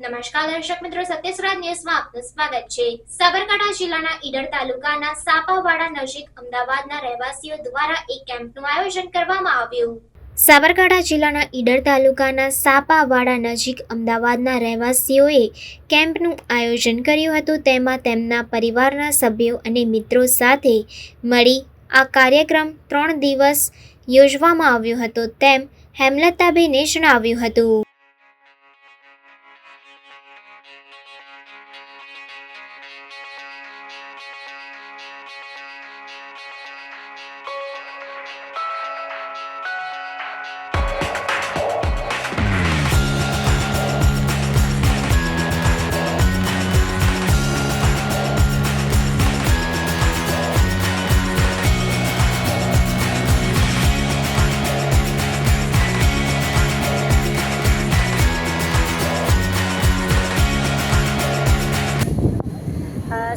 નમસ્કાર દર્શક મિત્રો સત્યસ્વરાજ ન્યૂઝમાં આપનું સ્વાગત છે. સાબરકાંઠા જિલ્લાના ઈડર તાલુકાના સાપાવાડા નજીક અમદાવાદના રહેવાસીઓ દ્વારા એક કેમ્પનું આયોજન કરવામાં આવ્યું. સાબરકાંઠા જિલ્લાના ઈડર તાલુકાના સાપાવાડા નજીક અમદાવાદના રહેવાસીઓએ કેમ્પનું આયોજન કર્યું હતું. તેમાં તેમના પરિવારના સભ્યો અને મિત્રો સાથે મળી આ કાર્યક્રમ ત્રણ દિવસ યોજવામાં આવ્યો હતો. તેમ હેમલતાબેને જણાવ્યું હતું.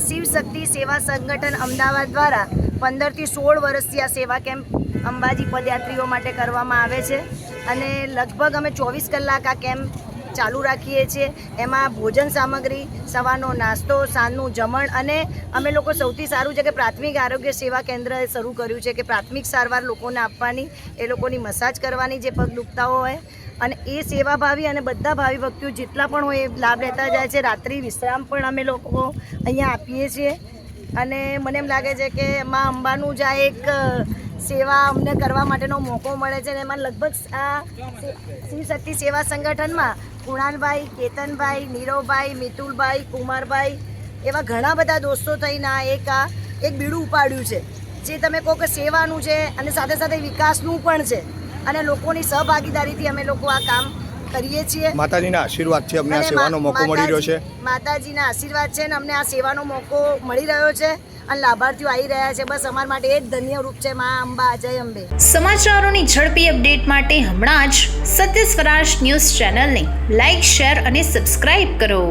શિવ શક્તિ સેવા સંગઠન અમદાવાદ દ્વારા પંદરથી સોળ વર્ષથી આ સેવા કેમ્પ અંબાજી પદયાત્રીઓ માટે કરવામાં આવે છે. અને લગભગ અમે ચોવીસ કલાક આ કેમ્પ ચાલુ રાખીએ છીએ. એમાં ભોજન સામગ્રી, સવારનો નાસ્તો, સાંજનું જમણ અને અમે લોકો સૌથી સારું છે કે પ્રાથમિક આરોગ્ય સેવા કેન્દ્રએ શરૂ કર્યું છે કે પ્રાથમિક સારવાર લોકોને આપવાની, એ લોકોની મસાજ કરવાની જે પગ દુખતા હોય અને એ સેવાભાવી અને બધા ભાવિ ભક્તિઓ જેટલા પણ હોય એ લાભ લેતા જાય છે. રાત્રિ વિશ્રામ પણ અમે લોકો અહીંયા આપીએ છીએ. અને મને એમ લાગે છે કે એમાં અંબાનું જ આ એક સેવા અમને કરવા માટેનો મોકો મળે છે અને એમાં લગભગ આ શ્રી શક્તિ સેવા સંગઠનમાં કુણાલભાઈ, કેતનભાઈ, નીરવભાઈ, મિતુલભાઈ, કુમારભાઈ એવા ઘણા બધા દોસ્તો થઈને આ એક આ એક બીડું ઉપાડ્યું છે. જે તમે કહો કે સેવાનું છે અને સાથે સાથે વિકાસનું પણ છે. અને લોકોની સહભાગીદારીથી અમે લોકો આ કામ કરીએ છીએ. માતાજીના આશીર્વાદથી અમને આ સેવાનો મોકો મળી રહ્યો છે. માતાજીના આશીર્વાદ છે ને અમને આ સેવાનો મોકો મળી રહ્યો છે અને લાભાર્થીઓ આવી રહ્યા છે. બસ અમારા માટે એ જ ધન્ય રૂપ છે મા અંબા અજય અંબે. સમાચારોની ઝડપી અપડેટ માટે હમણાં જ સત્ય સ્વરાજ ન્યૂઝ ચેનલને લાઇક શેર અને સબસ્ક્રાઇબ કરો.